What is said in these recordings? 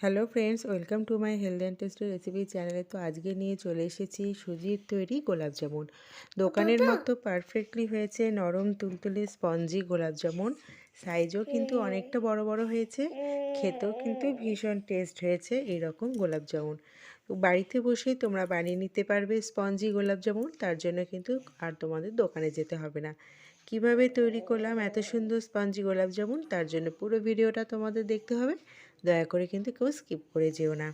Hello friends welcome to my health and tasty recipe চ্যানেলে। তো আজকে নিয়ে চলে এসেছি সুজির তৈরি গোলাপ জামুন। দোকানের মতো পারফেক্টলি হয়েছে নরম তুলতুলে স্পঞ্জি গোলাপ জামুন। সাইজও কিন্তু অনেকটা বড় বড় হয়েছে। খেতেও কিন্তু ভীষণ টেস্ট হয়েছে এরকম গোলাপ জামুন। বাড়িতে বসেই তোমরা বানিয়ে নিতে পারবে স্পঞ্জি গোলাপ জামুন তার জন্য কিন্তু আর তোমাদের দোকানে যেতে হবে না। কীভাবে তৈরি করলাম এত সুন্দর স্পঞ্জি গোলাপ জামুন তার জন্য পুরো ভিডিওটা তোমাদের দেখতে হবে। দয়া করে কিন্তু কেউ স্কিপ করে যেও না।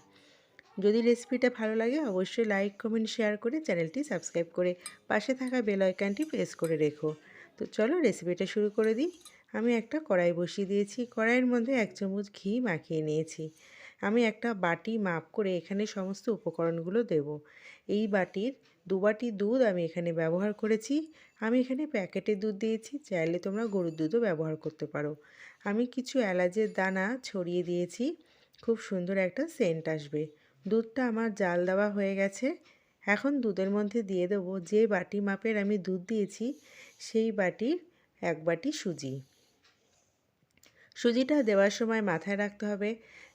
যদি রেসিপিটা ভালো লাগে, অবশ্যই লাইক, কমেন্ট, শেয়ার করে চ্যানেলটি সাবস্ক্রাইব করে পাশে থাকা বেল আইকনটি প্রেস করে রেখো। তো চলো রেসিপিটা শুরু করে দিই। আমি একটা কড়াই বসিয়ে দিয়েছি। কড়াইয়ের মধ্যে এক চামচ ঘি মাখিয়ে নিয়েছি। আমি একটা বাটি মাপ করে এখানে সমস্ত উপকরণগুলো দেব। এই বাটির দু বাটি দুধ আমি এখানে ব্যবহার করেছি। আমি এখানে প্যাকেটে দুধ দিয়েছি, চাইলে তোমরা গরুর দুধও ব্যবহার করতে পারো। আমি কিছু এলাচের দানা ছড়িয়ে দিয়েছি, খুব সুন্দর একটা সেন্ট আসবে। দুধটা আমার জাল দেওয়া হয়ে গেছে। এখন দুধের মধ্যে দিয়ে দেবো যে বাটি মাপের আমি দুধ দিয়েছি, সেই বাটির এক বাটি সুজি। সুজিটা দেওয়ার সময় মাথায় রাখতে হবে।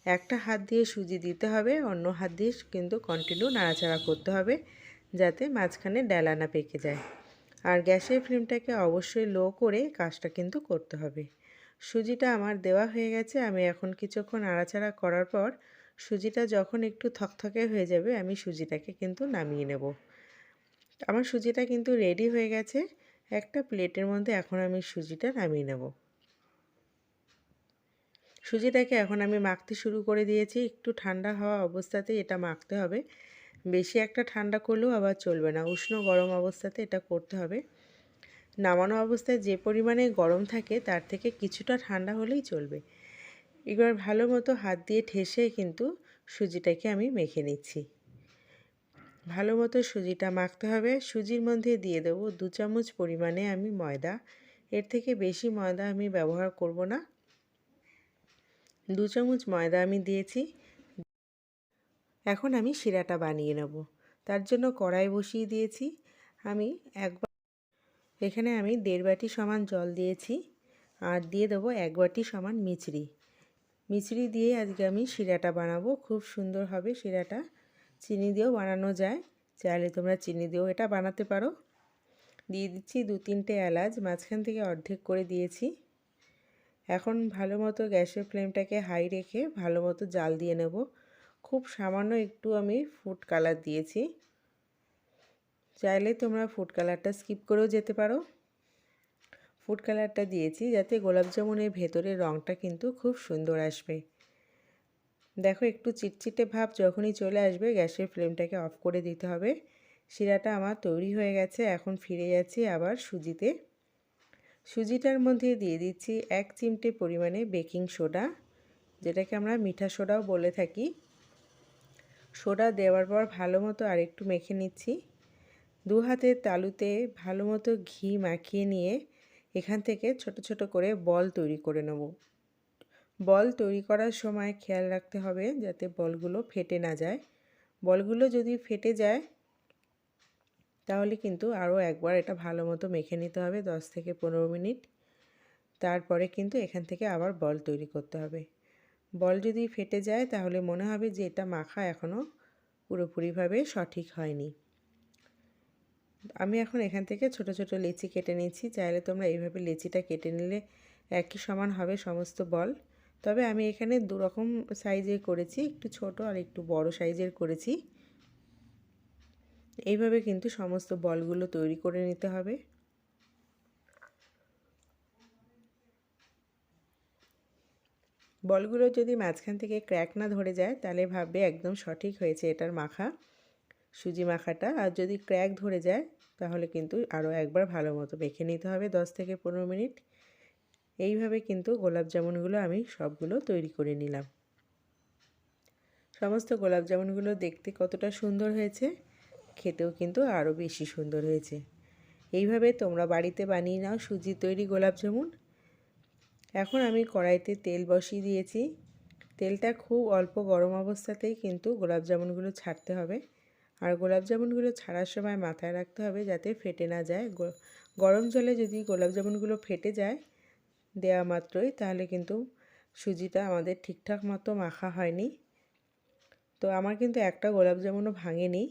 একটা হাত দিয়ে সুজি দিতে হবে, অন্য হাত দিয়ে কিন্তু কন্টিনিউ নাড়াচাড়া করতে হবে যাতে মাঝখানে ডেলা না পেকে যায়। আর গ্যাসের ফ্লেমটাকে অবশ্যই লো করে কাজটা কিন্তু করতে হবে। সুজিটা আমার দেওয়া হয়ে গেছে, আমি এখন কিছুক্ষণ নাড়াচাড়া করার পর সুজিটা যখন একটু থকথকে হয়ে যাবে, আমি সুজিটাকে কিন্তু নামিয়ে নেব। আমার সুজিটা কিন্তু রেডি হয়ে গেছে, একটা প্লেটের মধ্যে এখন আমি সুজিটা নামিয়ে নেব। সুজিটাকে এখন আমি মাখতে শুরু করে দিয়েছি। একটু ঠান্ডা হওয়া অবস্থাতে এটা মাখতে হবে। বেশি একটা ঠান্ডা করলেও আবার চলবে না। উষ্ণ গরম অবস্থাতে এটা করতে হবে। নামানো অবস্থায় যে পরিমাণে গরম থাকে, তার থেকে কিছুটা ঠান্ডা হলেই চলবে। এবার ভালো মতো হাত দিয়ে ঠেসে কিন্তু সুজিটাকে আমি মেখে নিচ্ছি। ভালো মতো সুজিটা মাখতে হবে। সুজির মধ্যে দিয়ে দেবো দু চামচ পরিমাণে আমি ময়দা। এর থেকে বেশি ময়দা আমি ব্যবহার করব না। দু চামচ ময়দা আমি দিয়েছি। এখন আমি শিরাটা বানিয়ে নেব। তার জন্য কড়াই বসিয়ে দিয়েছি। আমি একবার এখানে আমি দেড় বাটি সমান জল দিয়েছি আর দিয়ে দেবো এক বাটি সমান মিচড়ি মিচড়ি দিয়ে আজকে আমি শিরাটা বানাবো। খুব সুন্দর হবে শিরাটা। চিনি দিয়েও বানানো যায়। চাইলে তোমরা চিনি দিয়েও এটা বানাতে পারো। দিয়ে দিচ্ছি দু তিনটে এলাচ। মাঝখান থেকে অর্ধেক করে দিয়েছি। এখন ভালো মতো গ্যাসের ফ্লেমটাকে হাই রেখে ভালো মতো জাল দিয়ে নেব। খুব সামান্য একটু আমি ফুড কালার দিয়েছি। চাইলে তোমরা ফুড কালারটা স্কিপ করেও যেতে পারো। ফুড কালারটা দিয়েছি যাতে গোলাপ জামুনের ভেতরের রঙটা কিন্তু খুব সুন্দর আসবে। দেখো একটু চিটচিটে ভাব যখনই চলে আসবে গ্যাসের ফ্লেমটাকে অফ করে দিতে হবে। শিরাটা আমার তৈরি হয়ে গেছে, এখন ফিরে যাচ্ছি আবার সুজিতে। সুজিটার মধ্যে দিয়ে দিচ্ছি এক চিমটে পরিমাণে বেকিং সোডা, যেটাকে আমরা মিঠা সোডাও বলে থাকি। সোডা দেওয়ার পর ভালো মতো আরেকটু মেখে নিচ্ছি। দু হাতের তালুতে ভালো মতো ঘি মাখিয়ে নিয়ে এখান থেকে ছোট ছোট করে বল তৈরি করে নেব। বল তৈরি করার সময় খেয়াল রাখতে হবে যাতে বলগুলো ফেটে না যায়। বলগুলো যদি ফেটে যায় তাহলে কিন্তু আরও একবার এটা ভালো মতো মেখে নিতে হবে দশ থেকে পনেরো মিনিট। তারপরে কিন্তু এখান থেকে আবার বল তৈরি করতে হবে। বল যদি ফেটে যায় তাহলে মনে হবে যে এটা মাখা এখনও পুরোপুরিভাবে সঠিক হয়নি। আমি এখন এখান থেকে ছোট ছোট লেচি কেটে নিচ্ছি। চাইলে তোমরা এইভাবে লেচিটা কেটে নিলে একই সমান হবে সমস্ত বল। তবে আমি এখানে দু রকম সাইজের করেছি, একটু ছোট আর একটু বড় সাইজের করেছি। এইভাবে কিন্তু সমস্ত বলগুলো তৈরি করে নিতে হবে। বলগুলো যদি মাঝখান থেকে ক্র্যাক না ধরে যায়, তাহলে ভাববে একদম সঠিক হয়েছে এটার মাখা, সুজি মাখাটা। আর যদি ক্র্যাক ধরে যায়, তাহলে কিন্তু আরও একবার ভালো মতো মেখে নিতে হবে দশ থেকে পনেরো মিনিট। এইভাবে কিন্তু গোলাপ জামুনগুলো আমি সবগুলো তৈরি করে নিলাম। সমস্ত গোলাপ জামুনগুলো দেখতে কতটা সুন্দর হয়েছে। খেতেও কিন্তু আরও বেশি সুন্দর হয়েছে। এইভাবে তোমরা বাড়িতে বানিয়ে নাও সুজি তৈরি গোলাপ জামুন। এখন আমি কড়াইতে তেল বসিয়ে দিয়েছি। তেলটা খুব অল্প গরম অবস্থাতেই কিন্তু গোলাপ জামুনগুলো ছাড়তে হবে। আর গোলাপ জামুনগুলো ছাড়ার সময় মাথায় রাখতে হবে যাতে ফেটে না যায়। গরম জলে যদি গোলাপ জামুনগুলো ফেটে যায় দেওয়া মাত্রই, তাহলে কিন্তু সুজিটা আমাদের ঠিকঠাক মতো মাখা হয়নি। তো আমার কিন্তু একটা গোলাপ জামুনও ভাঙেনি।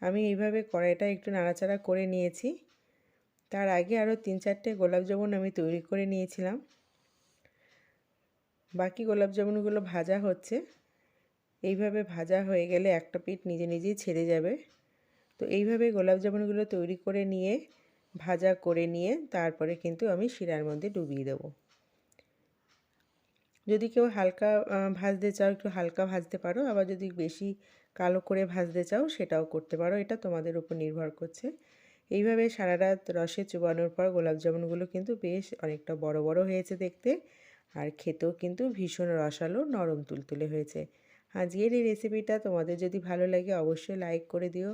আমি এইভাবে কড়াইটা একটু নাড়াচাড়া করে নিয়েছি। তার আগে আরও তিন চারটে গোলাপ জামুন আমি তৈরি করে নিয়েছিলাম। বাকি গোলাপ জামুনগুলো ভাজা হচ্ছে। এইভাবে ভাজা হয়ে গেলে একটা পিঠ নিজে নিজেই ছেড়ে যাবে। তো এইভাবে গোলাপ জামুনগুলো তৈরি করে নিয়ে, ভাজা করে নিয়ে তারপরে কিন্তু আমি শিরার মধ্যে ডুবিয়ে দেব। যদি কেউ হালকা ভাজতে চাও, একটু হালকা ভাজতে পারো। আবার যদি বেশি কালো করে ভাজতে চাও, সেটাও করতে পারো। এটা তোমাদের উপর নির্ভর করছে। এইভাবে সারা রাত রসে চুবানোর পর গোলাপ জামুনগুলো কিন্তু বেশ অনেকটা বড় বড় হয়েছে দেখতে। আর খেতেও কিন্তু ভীষণ রসালো, নরম, তুলতুলে হয়েছে। আজকের এই রেসিপিটা তোমাদের যদি ভালো লাগে, অবশ্যই লাইক করে দিও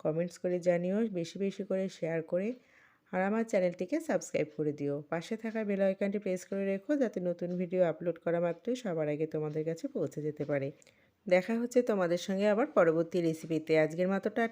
কমেন্টস করে জানিও, বেশি বেশি করে শেয়ার করে আর আমার চ্যানেলটিকে সাবস্ক্রাইব করে দিও। পাশে থাকা বেল আইকনটি প্রেস করে রেখো যাতে নতুন ভিডিও আপলোড করা মাত্রই সবার আগে তোমাদের কাছে পৌঁছে যেতে পারে। দেখা হচ্ছে তোমাদের সঙ্গে আবার পরবর্তী রেসিপিতে আজকের মতো টাটা।